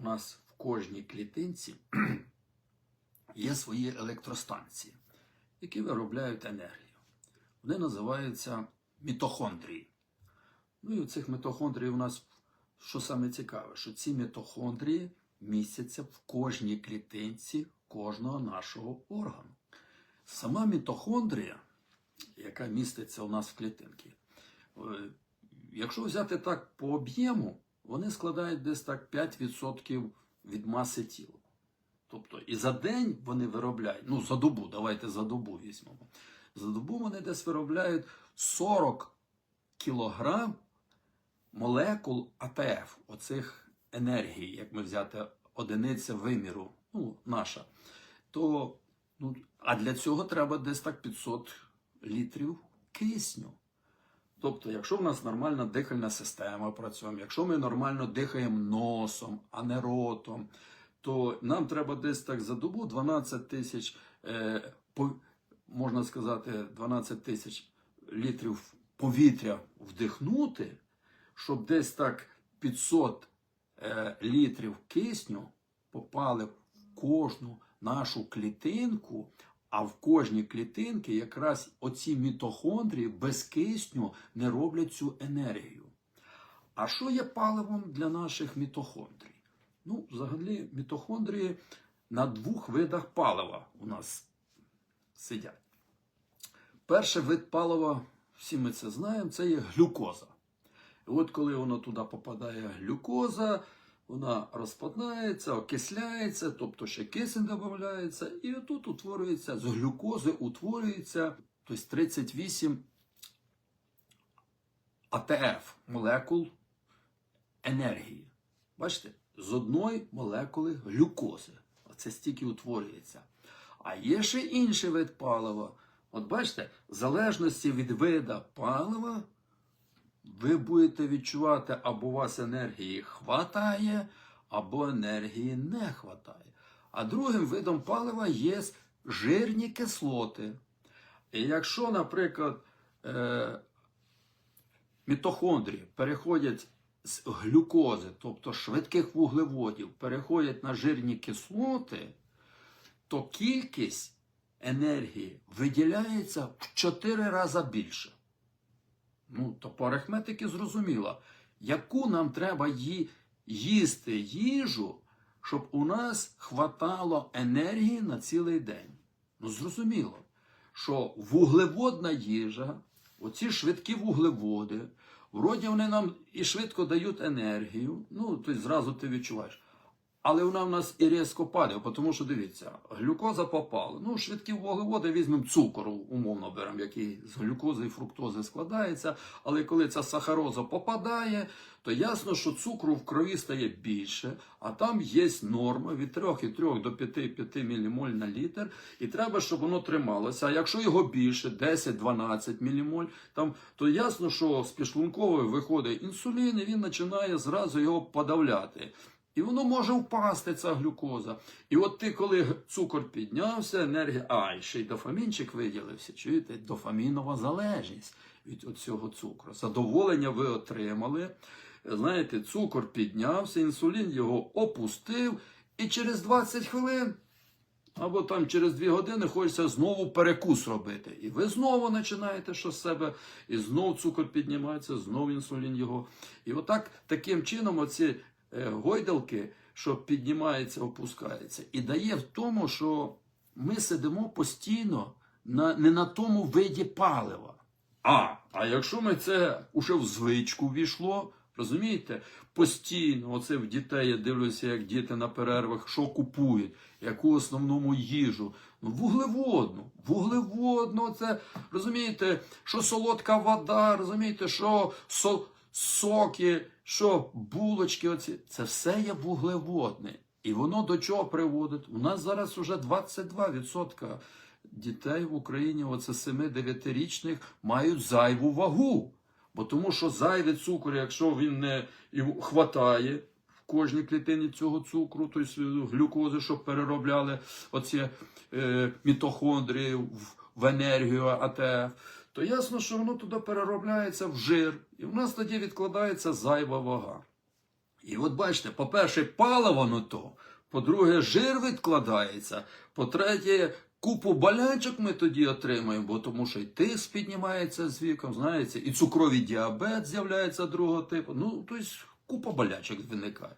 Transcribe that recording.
у нас в кожній клітинці є свої електростанції, які виробляють енергію. Вони називаються мітохондрії. Ну і у цих мітохондрій у нас, що саме цікаве, що ці мітохондрії містяться в кожній клітинці кожного нашого органу. Сама мітохондрія, яка міститься у нас в клітинці, е, якщо взяти так по об'єму, вони складають десь так 5% від маси тіла. Тобто і за день вони виробляють, ну за добу, давайте за добу візьмемо. За добу вони десь виробляють 40 кілограм молекул АТФ, оцих енергій, як ми взяти одиниця виміру, ну, наша. То, ну, а для цього треба десь так 500 літрів кисню. Тобто, якщо в нас нормальна дихальна система працює, якщо ми нормально дихаємо носом, а не ротом, то нам треба десь так за добу 12 тисяч, е, можна сказати, 12 тисяч літрів повітря вдихнути, щоб десь так 500 е, літрів кисню попали в кожну нашу клітинку, а в кожній клітинці якраз оці мітохондрії без кисню не роблять цю енергію. А що є паливом для наших мітохондрій? Ну, взагалі, мітохондрії на двох видах палива у нас сидять. Перший вид палива, всі ми це знаємо, це є глюкоза. І от коли воно туди попадає глюкоза, вона розпаднається, окисляється, тобто ще кисень додається, і отут утворюється з глюкози утворюється тобто 38 АТФ молекул енергії. Бачите, з одної молекули глюкози. Оце стільки утворюється. А є ще інший вид палива. От бачите, в залежності від вида палива ви будете відчувати, або у вас енергії хватає, або енергії не хватає. А другим видом палива є жирні кислоти. І якщо, наприклад, е, мітохондрії переходять з глюкози, тобто швидких вуглеводів, переходять на жирні кислоти, то кількість енергії виділяється в 4 рази більше. Ну, то по арифметики зрозуміло, яку нам треба ї- їсти їжу, щоб у нас хватало енергії на цілий день. Ну, зрозуміло, що вуглеводна їжа, оці швидкі вуглеводи, вроді вони нам і швидко дають енергію, ну, тобто зразу ти відчуваєш. Але вона в нас і різко падає, тому що дивіться, глюкоза попала. Ну, швидкі вуглеводи візьмемо цукор, умовно беремо, який з глюкози і фруктози складається. Але коли ця сахароза попадає, то ясно, що цукру в крові стає більше, а там є норма від 3,3 до 5,5 мілімоль на літр, і треба, щоб воно трималося. А якщо його більше, 10-12 мілімоль, там, то ясно, що з підшлункової виходить інсулін, і він починає зразу його подавляти. І воно може впасти, ця глюкоза. І от ти, коли цукор піднявся, енергія, а, і ще й дофамінчик виділився. Чуєте, дофамінова залежність від цього цукру. Задоволення ви отримали. Знаєте, цукор піднявся, інсулін його опустив, і через 20 хвилин. Або там через 2 години хочеться знову перекус робити. І ви знову починаєте що з себе, і знову цукор піднімається, знову інсулін його. І отак таким чином оці гойдалки, що піднімається, опускається, і дає в тому, що ми сидимо постійно на, не на тому виді палива. А, а якщо ми це уже в звичку війшло, розумієте, постійно, оце в дітей я дивлюся, як діти на перервах, що купують, яку основному їжу. Ну, вуглеводну, вуглеводну, це розумієте, що солодка вода, розумієте, що со, соки, що булочки, оці, це все є вуглеводне. І воно до чого приводить? У нас зараз вже 22% дітей в Україні, оце 7-9-річних, мають зайву вагу. Бо тому що зайвий цукор, якщо він не хватає в кожній клітині цього цукру, тобто глюкози, щоб переробляли оці е, мітохондрії в, в енергію АТФ, то ясно, що воно туди переробляється в жир, і в нас тоді відкладається зайва вага. І от бачите, по-перше, паливо не то, по-друге, жир відкладається, по-третє, купу болячок ми тоді отримаємо, бо тому що і тиск піднімається з віком, знаєте, і цукровий діабет з'являється другого типу. Ну, тобто купа болячок виникає.